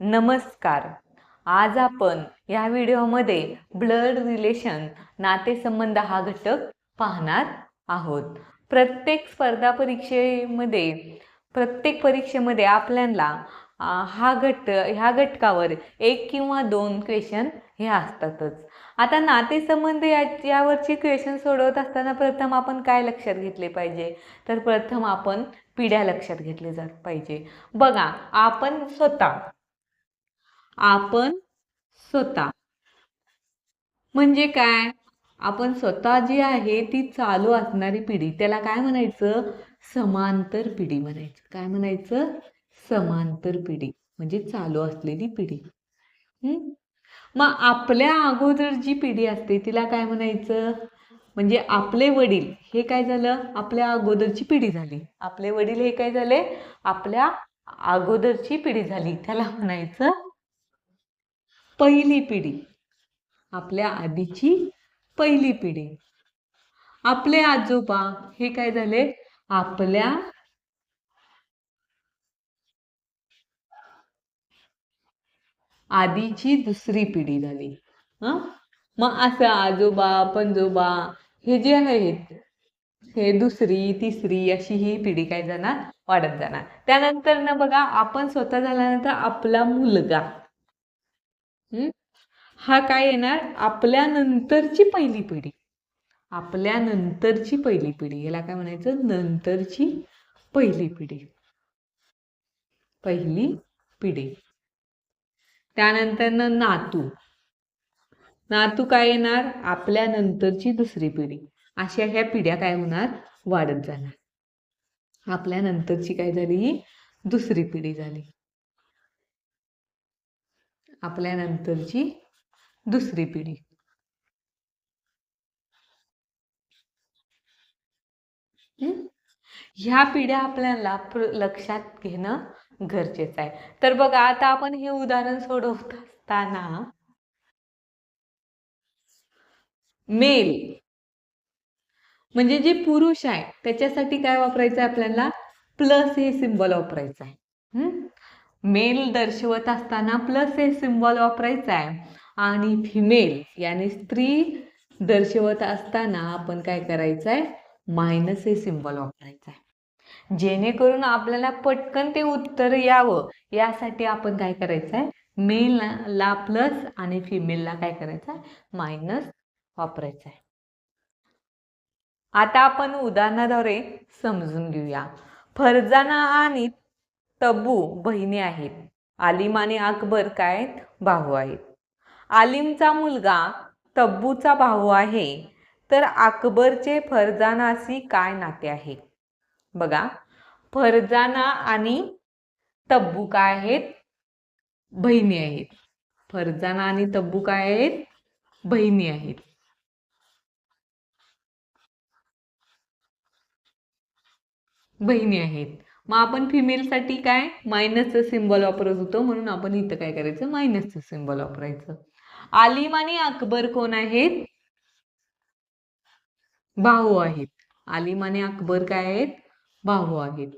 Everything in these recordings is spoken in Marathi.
नमस्कार. आज आपण या व्हिडिओमध्ये ब्लड रिलेशन नातेसंबंध हा घटक पाहणार आहोत. प्रत्येक स्पर्धा परीक्षेमध्ये प्रत्येक परीक्षेमध्ये आपल्याला हा घट ह्या घटकावर एक किंवा दोन क्वेश्चन हे असतातच. आता नातेसंबंध या यावरचे क्वेश्चन सोडवत असताना प्रथम आपण काय लक्षात घेतले पाहिजे? तर प्रथम आपण पिढ्या लक्षात घेतले जात पाहिजे. बघा आपण स्वतः आपण स्वतः. म्हणजे काय? आपण स्वतः जी आहे ती चालू असणारी पिढी. त्याला काय म्हणायचं? समांतर पिढी म्हणायचं. काय म्हणायचं? समांतर पिढी. म्हणजे चालू असलेली पिढी. हम्म? मग आपल्या अगोदर जी पिढी असते तिला काय म्हणायचं? म्हणजे आपले वडील. हे काय झालं? आपल्या अगोदरची पिढी झाली. आपले वडील हे काय झाले? आपल्या अगोदरची पिढी झाली. त्याला म्हणायचं पहिली पिढी. आपल्या आधीची पहिली पिढी. आपले आजोबा हे काय झाले? आपल्या आधीची दुसरी पिढी झाली. हा? मग असं आजोबा पंजोबा हे जे आहेत हे दुसरी तिसरी अशी ही पिढी काय जाणार? वाढत जाणार. त्यानंतर ना बघा आपण स्वतः झाल्यानंतर आपला मुलगा. हा? काय येणार? आपल्या नंतरची पहिली पिढी. आपल्या नंतरची पहिली पिढी. याला काय म्हणायचं? नंतरची पहिली पिढी. पहिली पिढी. त्यानंतर नातू. नातू काय येणार? आपल्या नंतरची दुसरी पिढी. अशा ह्या पिढ्या काय होणार? वाढत जाणार. आपल्या नंतरची काय झाली? ही दुसरी पिढी झाली. आपल्या नंतरची दुसरी पिढी. ह्या पिढ्या आपल्याला लक्षात घेणं गरजेचं आहे. तर बघा आता आपण हे उदाहरण सोडवत असताना मेल म्हणजे जे पुरुष आहे त्याच्यासाठी काय वापरायचं आहे आपल्याला? प्लस हे सिम्बॉल वापरायचं आहे. हम्म? मेल दर्शवत असताना प्लस हे सिम्बॉल वापरायचं आहे. आणि फिमेल याने स्त्री दर्शवत असताना आपण काय करायचं आहे मायनस हे सिम्बॉल वापरायचं आहे जेणेकरून आपल्याला पटकन ते उत्तर यावं. यासाठी आपण काय करायचं आहे मेलला प्लस आणि फिमेलला काय करायचं आहे मायनस वापरायचं आहे आता आपण उदाहरणाद्वारे समजून घेऊया. फरजाना आणि तब्बू बहिणी आहेत. आलिम आणि अकबर काय आहेत? भाऊ आहेत. आलिमचा मुलगा तब्बूचा भाऊ आहे. तर अकबरचे फरजानाशी काय नाते आहे? बघा. फरजाना आणि तब्बू काय आहेत? बहिणी आहेत. फरजाना आणि तब्बू काय आहेत? बहिणी आहेत. बहिणी आहेत. मग आपण फिमेलसाठी काय? मायनसचं सिम्बॉल वापरत होतो म्हणून आपण इथं काय करायचं? मायनसचं सिम्बॉल वापरायचं. आलिम आणि अकबर कोण आहेत? भाऊ आहेत. आलिम आणि अकबर काय आहेत? भाऊ आहेत.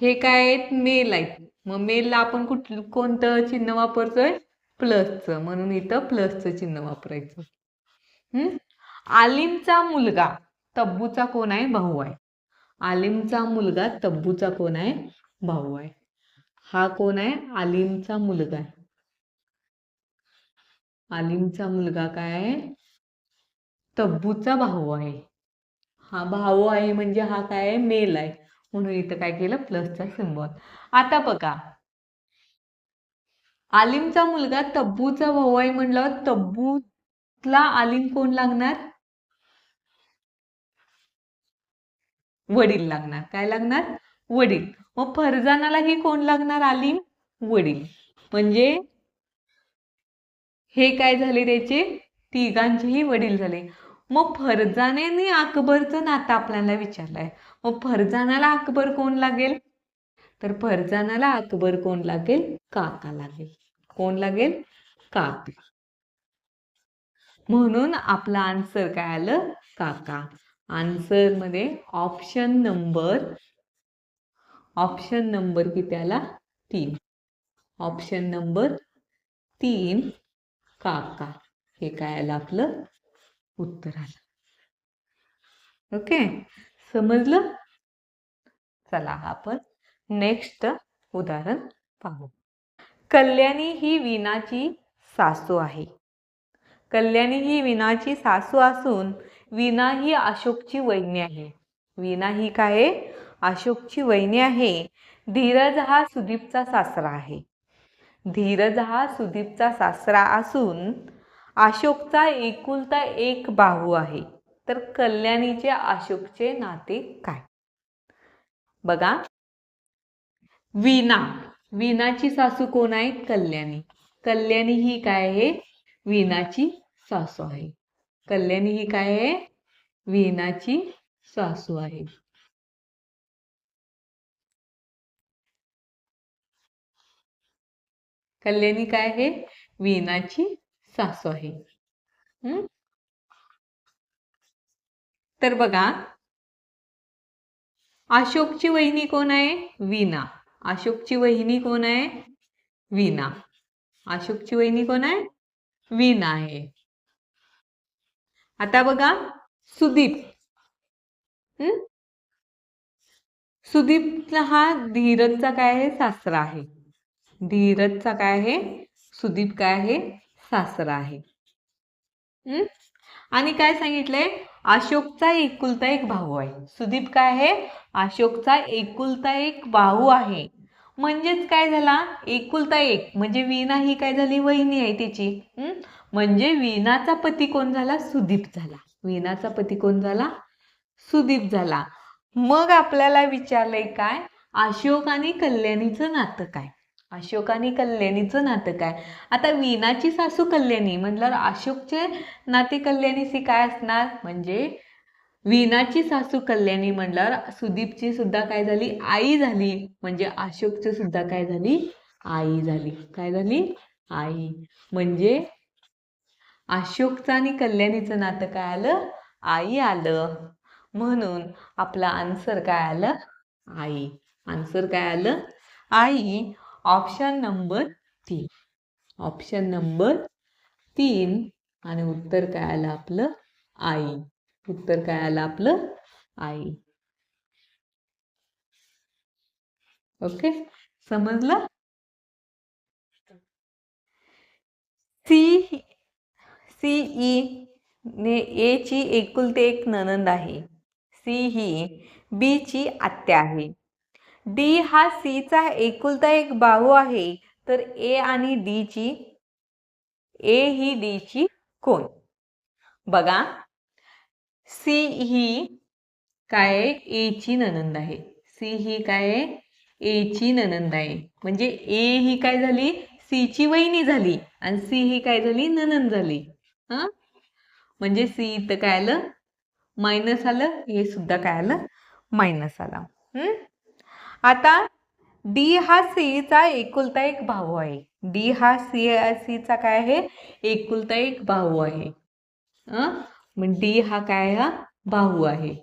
हे काय आहेत? मेल आहेत. मग मेलला आपण कुठ कोणतं चिन्ह वापरतोय? प्लसचं म्हणून इथं प्लसचं चिन्ह वापरायचं. हम्म? आलिमचा मुलगा तब्बूचा कोण आहे? भाऊ आहे. आलिमचा मुलगा तब्बूचा कोण आहे? भाऊ आहे. हा कोण आहे? आलिमचा मुलगा आहे. आलिमचा मुलगा काय आहे? तब्बूचा भाऊ आहे. हा भाऊ आहे म्हणजे हा काय आहे? मेल आहे. म्हणून इथं काय केलं? प्लसचा सिम्बॉल आता बघा. आलिमचा मुलगा तब्बूचा भाऊ आहे म्हणल्यावर तब्बूला आलिम कोण लागणार? वडील लागणार. काय लागणार? वडील. मग फरजानालाही कोण लागणार? आलिम वडील. म्हणजे हे काय झाले त्याचे? तिघांचेही वडील झाले. मग फरजाने अकबरचं नातं आपल्याला विचारलंय. मग फरजानाला अकबर कोण लागेल? तर फरजानाला अकबर कोण लागेल? काका लागेल. कोण लागेल? काका. म्हणून आपला आन्सर काय आलं? काका. आन्सरमध्ये ऑप्शन नंबर ऑप्शन नंबर किती आला तीन. ऑप्शन नंबर तीन काका. हे काय आलं आपलं? उत्तर आलं. ओके समजलं? चला आपण नेक्स्ट उदाहरण पाहू. कल्याणी ही विनाची सासू आहे. कल्याणी ही विनाची सासू असून वीणा ही अशोकची वहिनी आहे. वीणा ही काय? आहे? अशोकची वहिनी आहे. धीरज हा सुदीपचा सासरा आहे. धीरज हा सुदीपचा सासरा असून अशोकचा एकुलता एक बाहू आहे. तर कल्याणीचे अशोकचे नाते काय? बघा. वीणा. वीणाची सासू कोण आहे कल्याणी. कल्याणी ही काय आहे? वीणाची सासू आहे. कल्याणी ही काय आहे? वीणाची सासू आहे. कल्याणी काय आहे? वीणाची सासू आहे. हम्म? तर बघा अशोकची वहिनी कोण आहे? वीणा. अशोकची वहिनी कोण आहे? विना अशोकची वहिनी कोण आहे? विना आहे. आता बघा सुदीप. हम्म? सुदीपचा हा धीरजचा काय आहे? सासरा आहे. धीरजचा काय आहे? सुदीप काय आहे? सासरा आहे. हम्म? आणि काय सांगितलंय? अशोकचा एकुलता एक भाऊ आहे. सुदीप काय आहे? अशोकचा एकुलता एक भाऊ आहे. म्हणजेच काय झाला? एकुलता एक. म्हणजे वीणा ही काय झाली? वहिनी आहे त्याची. हम्म? म्हणजे वीणाचा पती कोण झाला? सुदीप झाला. वीणाचा पती कोण झाला? सुदीप झाला. मग आपल्याला विचारलंय काय? अशोक आणि कल्याणीचं नातं काय? अशोक आणि कल्याणीचं नातं काय? आता वीणाची सासू कल्याणी म्हटल्यावर अशोकचे नाते कल्याणीशी काय असणार? म्हणजे वीणाची सासू कल्याणी म्हटल्यावर सुदीपची सुद्धा काय झाली? आई झाली. म्हणजे अशोकची सुद्धा काय झाली? आई झाली. काय झाली? आई. म्हणजे अशोकचं आणि कल्याणीचं नातं काय आलं? आई आलं. म्हणून आपला आन्सर काय आलं? आई. आन्सर काय आलं? आई ऑप्शन नंबर तीन ऑप्शन नंबर तीन आणि उत्तर काय आलं आपलं? आई. उत्तर काय आलं आपलं? आई. ओके समजलं? सी सी ई ने ए ची एकुलते एक ननंद आहे. सी ही बी ची आत्या आहे. डी हा सीचा एकुलता एक भाऊ आहे तर ए आणि डी ची ए ही डी ची कोण? बघा. सी ही काय एची ए ची ननंद आहे. सी ही काय एची ए ची ननंद आहे. म्हणजे ए ही काय झाली? सी ची वहिनी झाली आणि सी ही काय झाली? ननंद झाली. हा? म्हणजे सी इथं काय आलं? मायनस आलं हे सुद्धा काय आलं? मायनस आला. आता डी हा सीचा एकुलता एक भाऊ आहे. डी हा सी सीचा काय आहे? एकुलता एक भाऊ आहे. मग डी हा काय हा? भाऊ आहे.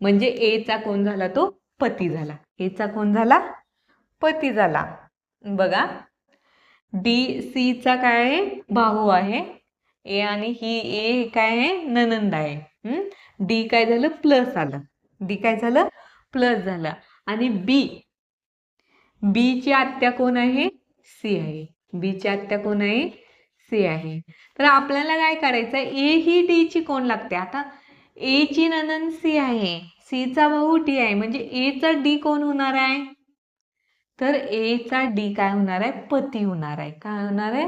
म्हणजे एचा कोण झाला तो? पती झाला. एचा कोण झाला? पती झाला. बघा. डी सीचा काय आहे? भाऊ आहे. ए आणि ही ए काय आहे? ननंद आहे. डी काय झालं? प्लस आलं. डी काय झालं? प्लस झालं. आणि बी बी ची आत्या कोण आहे? सी आहे. बी ची आत्या कोण आहे? सी आहे. तर आपल्याला काय करायचं ए ही डी ची कोण लागते? आता ए ची ननंद सी आहे. सी चा भाऊ डी आहे. म्हणजे ए चा डी कोण होणार आहे? तर ए चा डी काय होणार आहे? पती होणार आहे. काय होणार आहे?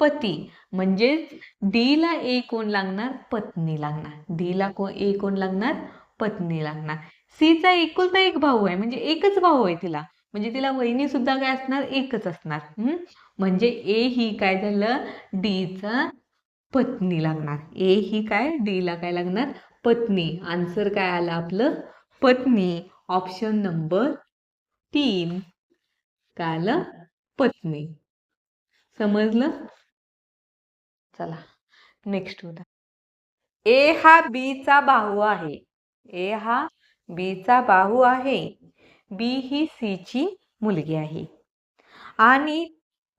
पती. म्हणजेच डी ला ए कोण लागणार? पत्नी लागणार. डी ला को ए कोण लागणार? पत्नी लागणार. सीचा एकुलता एक भाऊ आहे. म्हणजे एकच भाऊ आहे तिला. म्हणजे तिला वहिनी सुद्धा काय असणार? एकच असणार. हम्म? म्हणजे ए ही काय झालं? डीचा पत्नी लागणार. ए ही काय? डी ला काय लागणार? पत्नी. आन्सर काय आलं आपलं? पत्नी. ऑप्शन नंबर तीन. काय आलं? पत्नी. समजलं? चला नेक्स्ट उदाहरण ए हा बीचा बाहू आहे. ए हा बीचा बाहू आहे. बी ही सी ची मुलगी आहे. आणि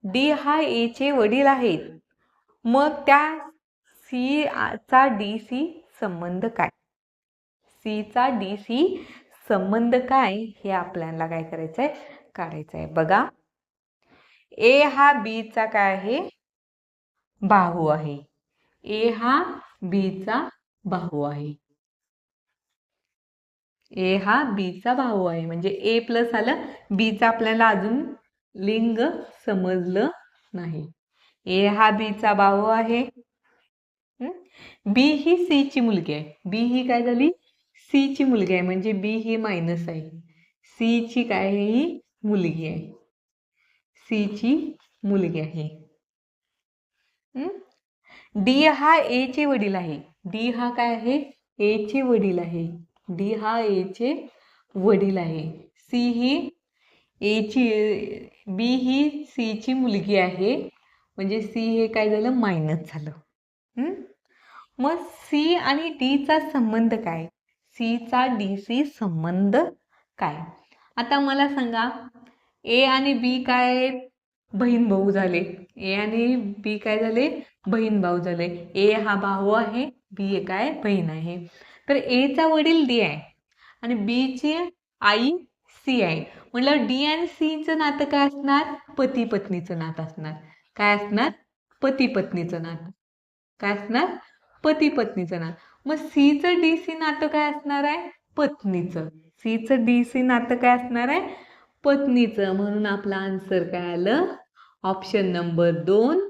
डी हा ए चे वडील आहेत. मग त्या सी चा डी सी संबंध काय? सी चा डी सी संबंध काय? हे आपल्याला काय करायचं आहे काढायचं आहे बघा. ए हा बीचा काय आहे? बाहू आहे. ए हा बीचा बाहू आहे. ए हा बीचा भाऊ आहे. म्हणजे ए प्लस आलं बीचा आपल्याला अजून लिंग समजलं नाही. ए हा बीचा भाऊ आहे. बी ही सी ची मुलगी आहे. बी ही काय झाली? सी ची मुलगी आहे. म्हणजे बी ही मायनस आहे. सी ची काय ही मुलगी आहे. सी ची मुलगी आहे. डी हा ए चे वडील आहे. डी हा काय आहे? ए चे वडील आहे. डी हा ए चे वडील आहे. सी ही ए ची बी ही सी ची मुलगी आहे. म्हणजे सी हे काय झालं? मायनस झालं. मग सी आणि डीचा संबंध काय? सीचा डी सी संबंध काय? आता मला सांगा ए आणि बी काय बहीण भाऊ झाले. ए आणि बी काय झाले? बहीण भाऊ झाले. ए हा भाऊ आहे बी काय? बहीण आहे. तर एचा वडील डी आहे आणि बीची आई सी आहे. म्हटलं डी आणि सीचं नातं काय असणार? पती पत्नीचं नातं असणार. काय असणार? पती पत्नीचं नातं. काय असणार? पती पत्नीचं नातं. मग सीचं डी सी नातं काय असणार आहे? पत्नीचं. सीचं डी सी नातं काय असणार आहे? पत्नीचं म्हणून आपला आन्सर काय आलं? ऑप्शन नंबर दोन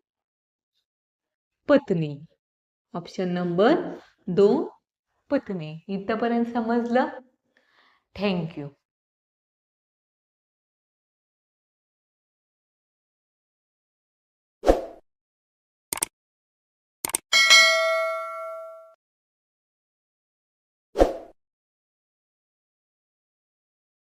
पत्नी. ऑप्शन नंबर दोन पत्नी. इथंपर्यंत समजलं? थँक्यू